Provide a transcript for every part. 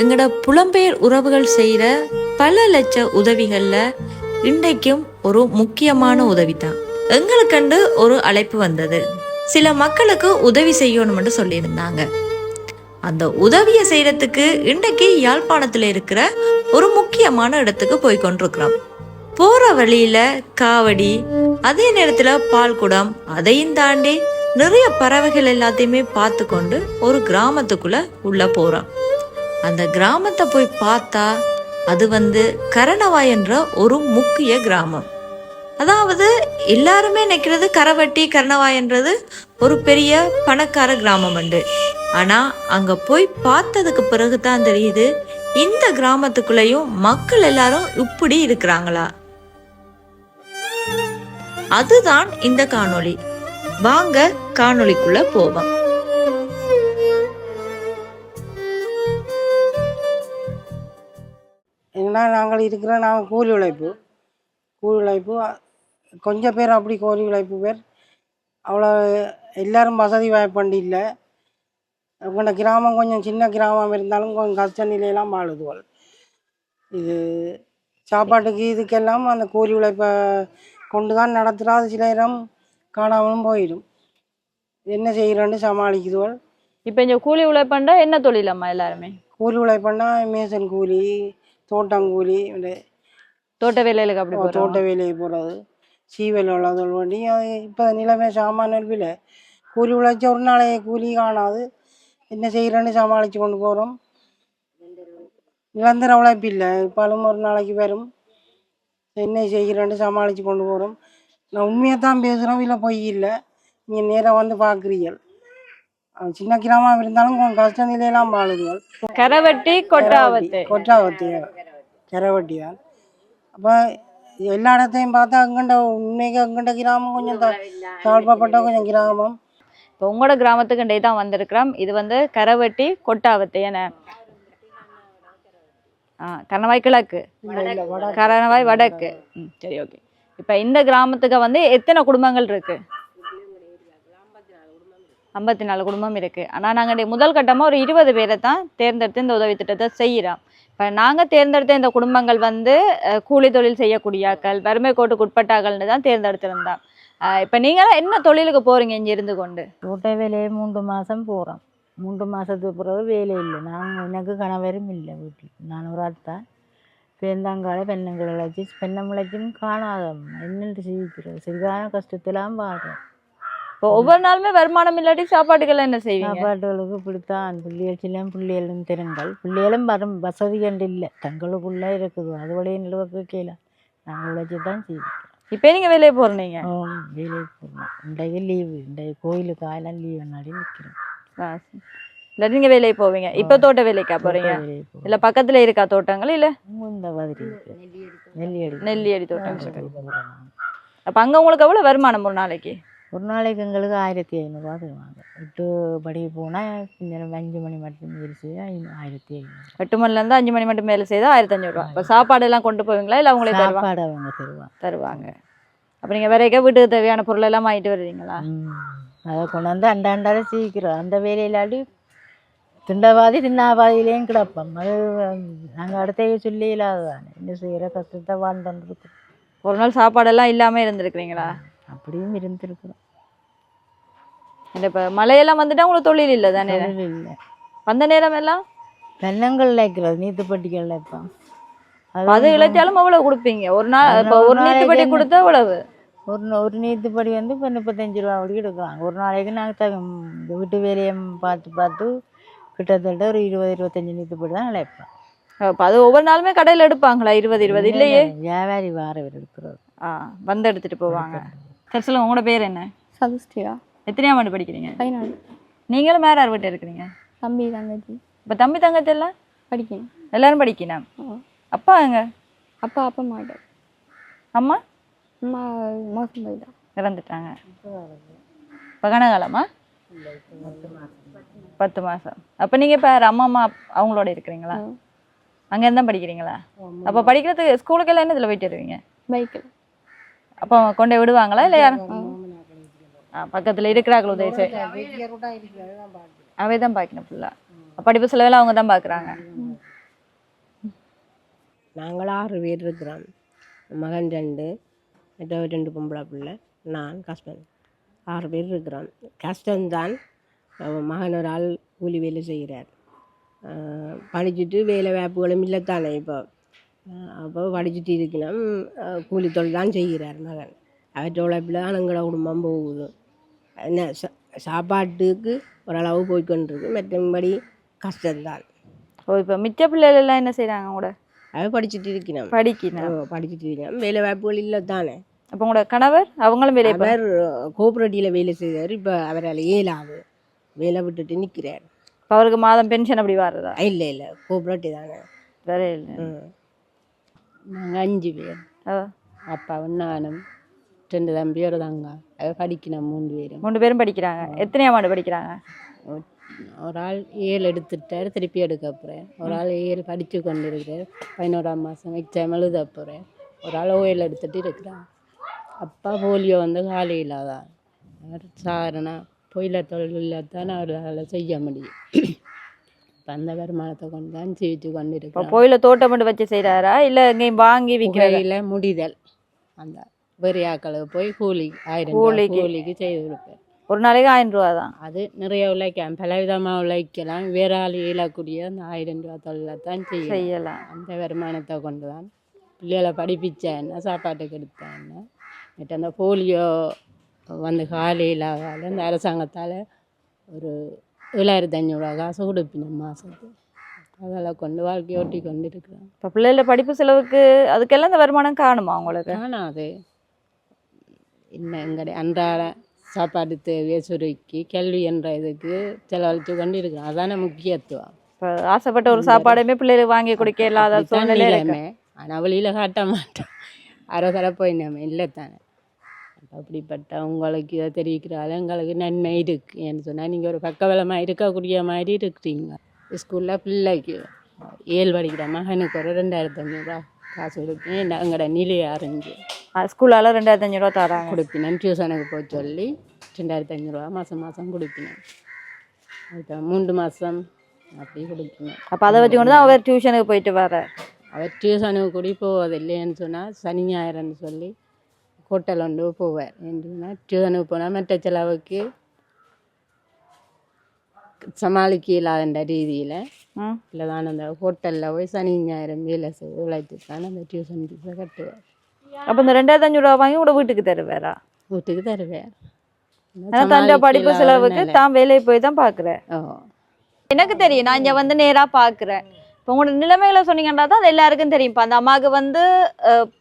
எங்கட புலம்பெயர் உறவுகள் செய்யற பல லட்ச உதவிகளில் இன்றைக்கும் ஒரு முக்கியமான உதவி தான் எங்களுக்கண்டு ஒரு அழைப்பு வந்தது. சில மக்களுக்கு உதவி செய்யணும்னு சொல்லியிருந்தாங்க. அந்த உதவியை செய்யறதுக்கு இன்றைக்கு யாழ்ப்பாணத்துல இருக்கிற ஒரு முக்கியமான இடத்துக்கு போய் கொண்டிருக்கிறோம். போற வழியில காவடி அதே நேரத்துல பால்குடம் அதையும் தாண்டி நிறைய பறவைகள் எல்லாத்தையுமே பார்த்து கொண்டு ஒரு கிராமத்துக்குள்ள உள்ள போறோம். அந்த கிராமத்தை போய் பார்த்தா அது வந்து கரணவாய் என்ற ஒரு முக்கிய கிராமம். அதாவது எல்லாருமே நினைக்கிறது கரவட்டி கரணவாயன்றது ஒரு பெரிய பணக்கார கிராமம் உண்டு. ஆனா அங்க போய் பார்த்ததுக்கு பிறகு தான் தெரியுது இந்த கிராமத்துக்குள்ளேயும் மக்கள் எல்லாரும் இப்படி இருக்கிறாங்களா? அதுதான் இந்த காணொளி. வாங்க காணொளிக்குள்ள போவோம். ஏன்னா நாங்கள் இருக்கிற நாங்கள் கூலி உழைப்பு. கூலி உழைப்பு கொஞ்சம் பேர் அப்படி கூலி உழைப்பு பேர். அவ்வளோ எல்லாரும் வசதி வாய்ப்பண்டு இல்லை. உங்களோட கிராமம் கொஞ்சம் சின்ன கிராமம் இருந்தாலும் கொஞ்சம் கஷ்ட நிலையெல்லாம் வாழுதுவள் இது சாப்பாட்டுக்கு இதுக்கெல்லாம் அந்த கூலி உழைப்பை கொண்டு தான் நடத்துகிறா அது சில நேரம். காணாமலும் போயிடும். என்ன செய்கிறோன்னு சமாளிக்குதுவள் இப்போ இந்த கூலி உழைப்பண்டா என்ன தொழில் அம்மா எல்லாருமே? கூலி உழைப்புன்னா மேசன் கூலி தோட்டங்கூலி இந்த தோட்ட வேலைகளுக்கு அப்படி தோட்ட வேலைக்கு போகிறது சீவல் உள்ளதல் வண்டி அது இப்போ நிலைமை சாமான விலை கூலி உழைச்ச ஒரு நாளைய கூலி காணாது. என்ன செய்கிறேன்னு சமாளித்து கொண்டு போகிறோம் நிரந்தர உழைப்பு இல்லை. இப்பாலும் ஒரு நாளைக்கு வரும். என்ன செய்கிறேன்னு சமாளித்து கொண்டு போகிறோம் நான் உண்மையை தான் பேசுகிறோம் இல்லை பொய் இல்லை. நீங்கள் நேராக வந்து பார்க்குறீர்கள் சின்ன கிராமம் இருந்தாலும் கொஞ்சம் கஷ்ட நிலையெல்லாம் வாழுதுகள் கரவட்டி கொட்டாவத்து. கொட்டாவத்தி கரவட்டியால் அப்போ எல்லா இடத்தையும் பார்த்தா அங்கண்ட உண்மைக்கு அங்கண்ட கிராமம் கொஞ்சம் தாழ்வாப்பட்ட கொஞ்சம் கிராமம். இப்போ உங்களோட கிராமத்துக்கு டே தான் வந்திருக்கிறோம். இது வந்து கரவட்டி கொட்டாவத்து என. ஆ கரணவாய் கிழக்கு. கரணவாய் வடக்கு. ம் சரி ஓகே. இப்போ இந்த கிராமத்துக்கு வந்து எத்தனை குடும்பங்கள் இருக்கு? ஐம்பத்தி நாலு குடும்பம் இருக்குது ஆனால் நாங்கள் முதல் கட்டமாக ஒரு இருபது பேரை தான் தேர்ந்தெடுத்து இந்த உதவி திட்டத்தை செய்கிறோம் இப்போ நாங்கள் தேர்ந்தெடுத்த இந்த குடும்பங்கள் வந்து கூலி தொழில் செய்யக்கூடியாக்கள் வறுமை கோட்டுக்கு உட்பட்டாக்கள்னு தான் தேர்ந்தெடுத்திருந்தோம். இப்போ நீங்களாம் என்ன தொழிலுக்கு போகிறீங்க இங்கே இருந்து கொண்டு? தோட்ட வேலையை மூன்று மாதம் போகிறோம் மூன்று மாதத்துக்கு பிறகு வேலை இல்லை. நான் எனக்கு கணவரும் இல்லை வீட்டில். நான் ஒரு அத்தான் பேந்தாங்கால பெண்ணங்களை வச்சு பெண்ணை முளைச்சும் காணாத என்னென்று சிரிக்கிறது சரியான கஷ்டத்தெல்லாம் பாடுறோம் இப்போ ஒவ்வொரு நாளுமே வருமானம் இல்லாட்டி சாப்பாட்டுக்கெல்லாம் என்ன செய்வீங்க? சாப்பாட்டுகளுக்கு இப்படித்தான். பிள்ளைகள் சில பிள்ளைகளும் தெருங்கள் பிள்ளைகளும் வரும். வசதி கண்டு இல்லை. தங்களுக்குள்ளே இருக்குது. அதுவடைய நிலவுக்கு கீழே நாங்கள் உழைச்சி தான் செய்வோம். இப்போ நீங்க வேலையை போறீங்க ஆம், வேலைக்கு போகணும் இன்றைக்கு லீவு இன்றைக்கு கோயிலுக்கு ஆயெல்லாம் லீவு நாடி நிற்கிறோம் இல்லை நீங்க வேலையை போவீங்க. இப்போ தோட்ட வேலைக்கா போறீங்க? வேலைக்கு போகணும் இல்ல பக்கத்துல இருக்கா தோட்டங்கள்? இல்ல? இந்த மாதிரி இருக்கு. நெல்லி அடி நெல்லி அடி தோட்டங்கள். நெல்லி இருக்கு போடுறாங்க. அப்ப அங்க உங்களுக்கு எவ்வளவு வருமானம் ஒரு நாளைக்கு? ஒரு நாளைக்கு எங்களுக்கு ஆயிரத்தி ஐநூறுரூவா தருவாங்க. எட்டு படிக்கு போனால் கொஞ்சம் அஞ்சு மணி மட்டும் இருந்துச்சு ஆயிரத்தி ஐநூறு. எட்டு மணில இருந்து அஞ்சு மணி மட்டும் மேல செய்தா ஆயிரத்தி அஞ்சூறு ரூபா இப்போ சாப்பாடு எல்லாம் கொண்டு போவீங்களா? இல்ல அவங்களே சாப்பாடு அவங்க தருவாங்க தருவாங்க. அப்ப நீங்க வரைக்க வீட்டுக்கு தேவையான பொருள் எல்லாம் வாங்கிட்டு வருவீங்களா. அதை கொண்டு வந்து அண்ட அண்டால சீக்கிரம். அந்த வேலையிலாடி திண்டவாதி தின்னாவாதியிலையும் கிடப்போம். அது நாங்கள் அடுத்த சொல்லி இல்லாததானே. என்ன செய்கிற கஷ்டத்தை வாழ்ந்துருக்கு ஒரு நாள் சாப்பாடு எல்லாம் இல்லாம இருந்திருக்கிறீங்களா? அப்படியும் இருந்திருக்கிறோம் இப்ப மழையெல்லாம் வந்துட்டா உங்களுக்கு தொழில் இல்லை தானே? தொழில் இல்லை. வந்த நேரம் எல்லாம்? வெள்ளங்கள் இழைக்கிறது நீத்துப்பட்டிகள் இழைப்போம் அது இழைச்சாலும் அவ்வளவு கொடுப்பீங்க. ஒரு நாள் இப்போ ஒரு நாளைக்கு கொடுத்தா அவ்வளவு ஒரு ஒரு நீத்துப்படி வந்து இப்போ முப்பத்தஞ்சு ரூபா அப்படி எடுக்கிறாங்க ஒரு நாளைக்கு நாங்கள் த வீட்டு வேலையை பார்த்து பார்த்து கிட்டத்தட்ட ஒரு இருபது இருபத்தஞ்சி நீத்துப்படி தான் இழைப்போம் அப்ப அது ஒவ்வொரு நாளுமே கடையில எடுப்பாங்களா? இருபது இருபது இல்லையே? வியாபாரி வாரவர் எடுக்கிறது. ஆ வந்து எடுத்துட்டு போவாங்க. சரி சொல்லுங்க உங்களோட பேர் என்ன? சதுஷ்டியா? எத்தனையாம் ஆண்டு படிக்கிறீங்க? பதினாலு. நீங்களும் வேற யார் இருக்கிறீங்க? தம்பி தங்கச்சி. இப்ப தம்பி தங்கச்சி எல்லாம் படிக்கணும். எல்லாரும் படிக்கணும். அப்பா எங்க? அப்பா அப்பா மாட்டார் அம்மா? அம்மா மோசம் போயிட்டா. இறந்துட்டாங்க. இப்போ கனகாலமா பத்து மாசம். அப்ப நீங்க இப்ப அம்மா அம்மா அவங்களோட இருக்கிறீங்களா. அங்க இருந்தா படிக்கிறீங்களா? அப்ப படிக்கிறதுக்கு ஸ்கூலுக்கு எல்லாம் என்னதுல போயிட்டு வருவீங்க? பைக்கில். அப்போ கொண்டு விடுவாங்களா இல்லை யாரும் பக்கத்துல இருக்கிறார்கள் உதவி அவை தான் பார்க்கணும் ஃபுல்லாக படிப்பு செலவெல்லாம் அவங்க தான் பார்க்குறாங்க நாங்கள் ஆறு பேர் இருக்கிறோம். மகன் ரெண்டு ரெண்டு பொம்பளை பிள்ளை நான் ஹஸ்பண்ட் ஆறு பேர் இருக்கிறோம். கஷ்டம்தான் மகன் ஒரு ஆள் கூலி வேலை செய்கிறார். படிச்சுட்டு வேலை வாய்ப்புகளும் இல்லைத்தானே இப்போ? அப்போ படிச்சுட்டு இருக்கணும் கூலி தொழில் தான் செய்கிறார் மகன். அவற்றை உழைப்பில் தான் எங்களோட குடும்பம் போகுது. என்ன சா- சாப்பாட்டுக்கு ஓரளவு போய்க்கொண்டிருக்கு. மற்றபடி கஷ்டம்தான். ஓ இப்போ மிச்ச பிள்ளைகள் எல்லாம் என்ன செய்றாங்க கூட? அவ படிச்சுட்டு இருக்கணும் படிக்கணும் படிச்சுட்டு இருக்கணும் வேலை வாய்ப்புகள் இல்லை தானே அப்போ உங்களோட கணவர் அவங்களும் வேலையை பா- அவர் கோஆப்ரேட்டிவில் வேலை செய்தார் இப்போ அவரால் இயலாது. வேலை விட்டுட்டு நிற்கிறார் இப்ப அவருக்கு மாதம் பென்ஷன் அப்படி வர்றதா? இல்லை இல்லை. கோஆப்ரேட்டிவ் தானே. வேற இல்லை. ம். நாங்கள் அஞ்சு பேர். ஓ, அப்பாவும் நானும் ரெண்டு தம்பி ஒரு தங்க அவ படிக்கணும் மூணு பேரும் மூணு பேரும் படிக்கிறாங்க எத்தனையாம் ஆண்டு படிக்கிறாங்க ஒரு- ஆள் ஏழு எடுத்துட்டார் திருப்பி எடுக்க போகிறேன் ஒரு ஆள் ஏழு படித்து கொண்டு இருக்கிறார் பதினோராம் மாதம் எக்ஸாம் எழுத போகிறேன் ஒரு ஆள் ஓயில் எடுத்துட்டு இருக்கிறான் அப்பா போலியோ வந்து காலையில் தான் அவர் சாரணா பொயில தொழிலில் தான் அவரால் செய்ய முடியும் இப்போ அந்த வருமானத்தை கொண்டு தான் ஜீவிச்சு கொண்டு இப்போ இருக்கிறோம் கோயில தோட்டம் மட்டும் வச்சு செய்றாரா? இல்ல எங்கேயும் வாங்கி விற்கிறாரா புகையில முடிதல். அந்த வெறியாக்களுக்கு போய் கூலி ஆயிரம் ரூபாய் கூலிக்கு. கூலிக்கு செய்து கொடுப்பேன். ஒரு நாளைக்கு ஆயிரம் ரூபா தான்? அது நிறைய உழைக்கலாம். பலவிதமாக உழைக்கலாம். வேற ஆள் இயலக்கூடிய அந்த ஆயிரம் ரூபா தொழிலை தான் செய்யலாம். அந்த வருமானத்தை கொண்டு தான் பிள்ளைகளை படிப்பிச்சேன்னா சாப்பாட்டுக்கு எடுத்தேன்னா மற்ற அந்த போலியோ வந்து காலையில் அந்த அரசாங்கத்தால் ஒரு ஏழாயிரத்தி ஐநூறுரூவா காசு கொடுப்பினோம் மாதத்துக்கு அதெல்லாம் கொண்டு வாழ்க்கையை ஓட்டி கொண்டு இருக்கிறோம் இப்போ பிள்ளைகள படிப்பு செலவுக்கு அதுக்கெல்லாம் இந்த வருமானம் காணுமா உங்களுக்கு? ஆனால் அது இன்னும் எங்களுடைய அன்றாட சாப்பாடு தேவையை சுருக்கி கல்வி என்ற இதுக்கு செலவழித்து கொண்டு இருக்கிறோம் அதான முக்கியத்துவம். இப்போ ஆசைப்பட்ட ஒரு சாப்பாடுமே பிள்ளைகளுக்கு வாங்கி கொடுக்க இல்லாத அப்படித்தான் சூழ்நிலை இருக்கு நிலைமை ஆனால் வெளியில் காட்ட மாட்டோம். அரை போய் நம்ம இல்லை தானே அப்படிப்பட்ட உங்களுக்கு இதை தெரிவிக்கிறால எங்களுக்கு நன்மை இருக்கு ஏன்னு சொன்னால் நீங்கள் ஒரு பக்கபலமாக இருக்கக்கூடிய மாதிரி இருக்கிறீங்க. ஸ்கூலில் பிள்ளைக்கு ஏழு படிக்கிற மகனுக்கு ஒரு ரெண்டாயிரத்தி ஐநூறுரூவா காசு கொடுப்பேன் எங்களோட நிலையை அறிஞ்சு? ஸ்கூலால ரெண்டாயிரத்தி ரூபா தராங்க. கொடுப்பினேன். டியூஷனுக்கு போக சொல்லி ரெண்டாயிரத்தி ஐநூறுரூவா மாதம் மாதம் கொடுப்பினேன். இப்போ மூன்று மாதம் அப்படி கொடுப்பினேன். அப்போ அதை வச்சு கொண்டு தான் அவர் டியூஷனுக்கு போயிட்டு வர அவர் டியூஷனுக்கு கூடி போவதில்லைன்னு சொன்னால் சனி ஞாயிறுன்னு சொல்லி ஹோட்டல் ஒன்று போவார் ஏன்னா டியூஷனுக்கு போனால் மற்ற செலவுக்கு சமாளிக்க இல்லாத ரீதியில் இல்லை தான் அந்த ஹோட்டலில் போய் சனி ஞாயிறு வேலை செய்து உழைத்து தான் அந்த டியூஷன் ஃபீஸை கட்டுவார் அப்போ இந்த ரெண்டாயிரத்தி அஞ்சூறு ரூபா வாங்கி கூட வீட்டுக்கு தருவாரா? வீட்டுக்கு தருவார் ஆனா தந்த படிப்பு செலவுக்கு தான் வேலையை போய் தான் பார்க்குறேன் எனக்கு தெரியும். நான் இங்கே வந்து நேராக பார்க்குறேன் இப்போ உங்களோட நிலைமைகளை சொன்னீங்கன்னா தான் அது எல்லாருக்கும் தெரியும். இப்போ அந்த அம்மாவுக்கு வந்து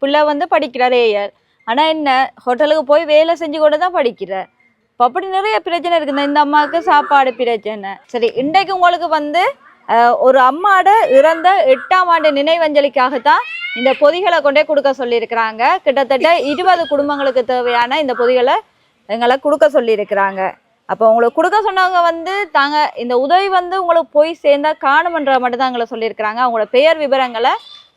பிள்ளை வந்து படிக்கிறார் ஏஆர் ஆனால் என்ன ஹோட்டலுக்கு போய் வேலை செஞ்சு கூட தான் படிக்கிற. இப்போ அப்படி நிறைய பிரச்சனை இருக்குது இந்த அம்மாவுக்கு சாப்பாடு பிரச்சனை. சரி இன்றைக்கு உங்களுக்கு வந்து ஒரு அம்மாவோட இறந்த எட்டாம் ஆண்டு நினைவஞ்சலிக்காகத்தான் இந்த பொதிகளை கொண்டே கொடுக்க சொல்லியிருக்கிறாங்க. கிட்டத்தட்ட இருபது குடும்பங்களுக்கு தேவையான இந்த பொதிகளை எங்களை கொடுக்க சொல்லியிருக்கிறாங்க. அப்போ உங்களுக்கு கொடுக்க சொன்னவங்க வந்து தாங்க இந்த உதவி வந்து உங்களுக்கு போய் சேர்ந்தா காணுமன்ற மட்டும் தான் எங்களை சொல்லியிருக்கிறாங்க. அவங்களோட பெயர் விவரங்களை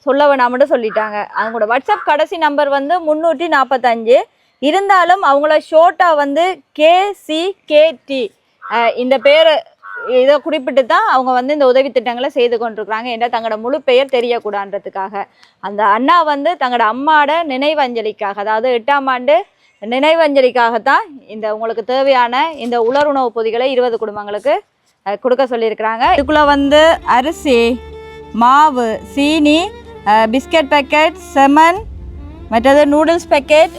சொல்ல வேணாம்னு சொல்லிட்டாங்க. அவங்களோட வாட்ஸ்அப் கடைசி நம்பர் வந்து முந்நூற்றி நாற்பத்தஞ்சு இருந்தாலும் அவங்கள ஷோர்ட்டாக வந்து கேசிகேடி இந்த பேரை இதை குறிப்பிட்டு தான் அவங்க வந்து இந்த உதவி திட்டங்களை செய்து கொண்டிருக்கிறாங்க. என்ற தங்களோட முழு பெயர் தெரியக்கூடான்றதுக்காக அந்த அண்ணா வந்து தங்களோட அம்மாட நினைவஞ்சலிக்காக அதாவது எட்டாம் ஆண்டு நினைவஞ்சலிக்காகத்தான் இந்த உங்களுக்கு தேவையான இந்த உலருணவு பொதிகளை இருபது குடும்பங்களுக்கு கொடுக்க சொல்லியிருக்கிறாங்க. இதுக்குள்ளே வந்து அரிசி மாவு சீனி பிஸ்கட் பேக்கெட் செமன் மற்றது நூடுல்ஸ் பேக்கெட்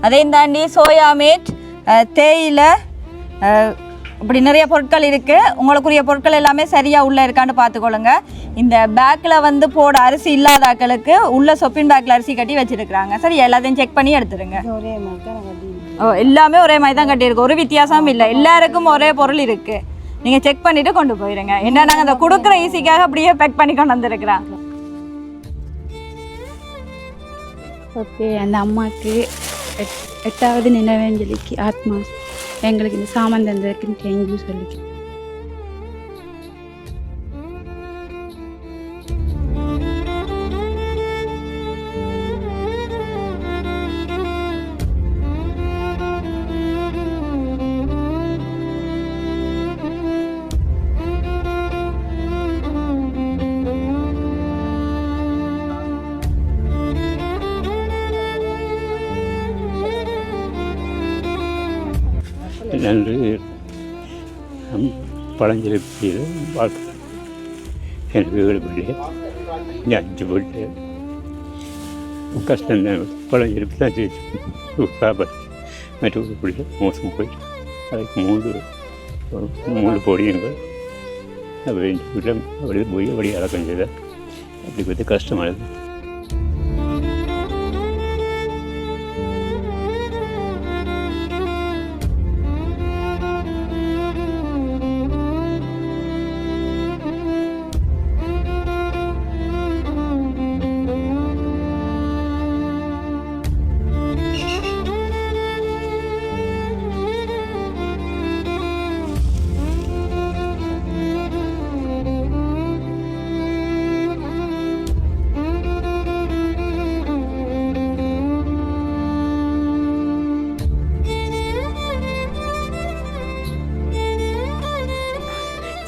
அதையும் தாண்டி சோயா மீட் அஹ், தேயிலை அஹ், இப்படி நிறைய பொருட்கள் இருக்குது உங்களுக்குரிய பொருட்கள் எல்லாமே சரியாக உள்ளே இருக்கான்னு பார்த்துக்கொள்ளுங்க. இந்த பேக்கில் வந்து போட அரிசி இல்லாதாக்களுக்கு உள்ள சொப்பின் பேக்கில் அரிசி கட்டி வச்சிருக்கிறாங்க. சரி எல்லாத்தையும் செக் பண்ணி எடுத்துருங்க. ஓ எல்லாமே ஒரே மாதிரி தான் கட்டியிருக்கு. ஒரு வித்தியாசமும் இல்லை. எல்லாருக்கும் ஒரே பொருள் இருக்கு. நீங்கள் செக் பண்ணிட்டு கொண்டு போயிருங்க. என்ன நாங்கள் அந்த கொடுக்குற ஈஸிக்காக அப்படியே பேக் பண்ணி கொண்டு வந்திருக்கிறோம். ஓகே அந்த அம்மாவுக்கு எட் எட்டாவது நினைவேஞ்சலிக்கு ஆத்மா எங்களுக்கு இந்த சாமான் தந்ததுக்கு தேங்க்யூ சொல்லிக்கிறேன் நன்றி. நம் பழஞ்சிருப்பியில் வாழ்க்கை எனக்கு ஏழு பிள்ளை இந்த அஞ்சு பிள்ளை கஷ்டம் தான் பழஞ்சிருப்பு தான் சாப்பாடு மற்றொரு பிள்ளை மோசம் போயிட்டு அதுக்கு மூன்று மூணு பொடியுங்கள் அப்படி வீட்டில் அப்படி போய் அப்படி அடக்கம் செய்தால் அப்படி பற்றி கஷ்டமானது.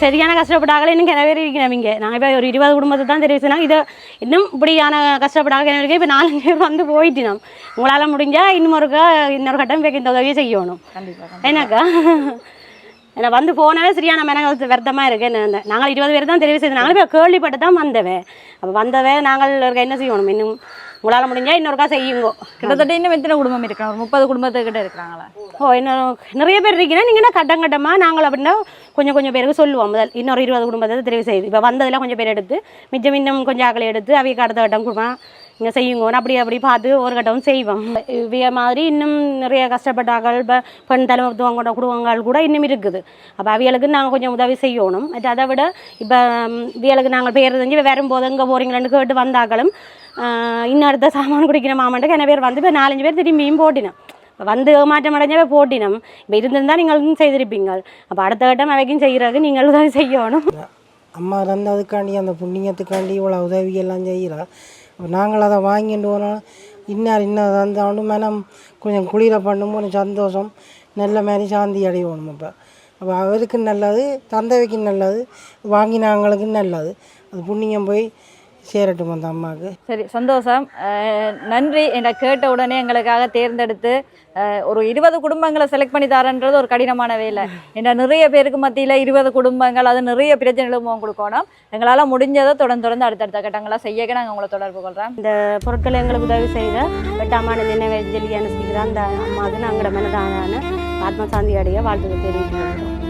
சரியான கஷ்டப்பட்டாங்களே இன்னும் கிணறு இருக்கிறோம் இங்கே. நாங்கள் இப்போ ஒரு இருபது குடும்பத்தை தான் தெரிவு செய்யணும் இதை இன்னும் இப்படியான கஷ்டப்பட்டாங்க கிணறு இப்போ நாலஞ்சு பேர் வந்து போயிட்டினோம் உங்களால் முடிஞ்சால் இன்னும் ஒருக்கா இன்னொரு கட்டம் பேக்கு இந்த உதவியை செய்யணும். என்னக்கா? ஏன்னா வந்து போனவே சரியான மெனக வருத்தமாக இருக்கு. என்ன நாங்கள் இருபது பேர் தான் தெரிவு செய்து நாங்களும் இப்போ கேள்விப்பட்டு தான் வந்தவே அப்போ வந்தவே நாங்கள் இருக்க என்ன செய்யணும்? இன்னும் உங்களால் முடிஞ்சால் இன்னொருக்கா செய்யுங்கோ கிட்டத்தட்ட இன்னும் எத்தனை குடும்பம் இருக்காங்க ஒரு முப்பது குடும்பத்துக்கிட்ட இருக்கிறாங்களா? ஓ இன்னும் நிறைய பேர் இருக்கீங்கன்னா நீங்கள் கட்டம் கட்டமாக நாங்கள் அப்படின்னா கொஞ்சம் கொஞ்சம் பேருக்கு சொல்லுவோம். முதல் இன்னொரு இருபது குடும்பத்தை தெரிவு செய்து. இப்போ வந்ததில் கொஞ்சம் பேர் எடுத்து மிச்சம் இன்னும் கொஞ்சம் ஆக்களை எடுத்து அவைக்கு அடுத்த கட்டம் கொடுப்பேன் இங்கே செய்யுங்க அப்படி அப்படி பார்த்து ஒரு கட்டமும் செய்வோம். இவைய மாதிரி இன்னும் நிறைய கஷ்டப்பட்டார்கள். இப்போ பெண் தலைமத்துவம் கொண்ட குடும்பங்கள் கூட இன்னும் இருக்குது. அப்போ அவியலுக்கு நாங்கள் கொஞ்சம் உதவி செய்யணும். அதை விட இப்போ இவியலுக்கு நாங்கள் பேர் தெரிஞ்சு வரும்போது எங்கே போகிறீங்களான்னு கேட்டு வந்தாக்களும் இன்னும் அடுத்த சாமான் குடிக்கிற மாமன்ட்டு என்ன பேர் வந்து இப்போ நாலஞ்சு பேர் திரும்பியும் போட்டினோம் இப்போ வந்து ஏமாற்றம் அடைஞ்சவே போட்டினம் இப்போ இருந்திருந்தால் நீங்களும் செய்திருப்பீங்க அப்போ அடுத்த கட்டம் அவைக்கும் செய்கிறாரு நீங்கள் உதவி செய்யணும் அம்மா தந்ததுக்காண்டி அந்த புண்ணியத்துக்காண்டி இவ்வளோ உதவியெல்லாம் செய்கிறா அப்போ நாங்கள் அதை வாங்கிட்டு போனோம் இன்னார் இன்னும் தந்தவொண்டு மனம் கொஞ்சம் குளிர பண்ணும் கொஞ்சம் சந்தோஷம் நல்ல மாதிரி சாந்தி அடையணும் அப்போ அப்போ அவருக்கு நல்லது தந்தவைக்கும் நல்லது வாங்கினவங்களுக்கு நல்லது அது புண்ணியம் போய் சேரட்டும் அந்த அம்மாவுக்கு. சரி சந்தோஷம். நன்றி என்ற கேட்ட உடனே எங்களுக்காக தேர்ந்தெடுத்து ஒரு இருபது குடும்பங்களை செலக்ட் பண்ணி தரன்றது ஒரு கடினமான வேலை. என்ற நிறைய பேருக்கு மத்தியில் இருபது குடும்பங்கள் அது நிறைய பிரச்சனைகளும் கொடுக்கணும் எங்களால் முடிஞ்சதை தொடர்ந்து தொடர்ந்து அடுத்தடுத்த கட்டங்களாக செய்ய நாங்கள் உங்களை தொடர்பு கொள்கிறோம் இந்த பொருட்களை எங்களுக்கு உதவி செய்த வெட்டாமான நினைவு ஜெல்லி அனுப்பிக்கிற அந்த அம்மாவுக்கு நாங்களோட மனதான ஆத்ம சாந்தி அடைய வாழ்த்துக்கள் தெரிவித்துக் கொள்கிறோம்.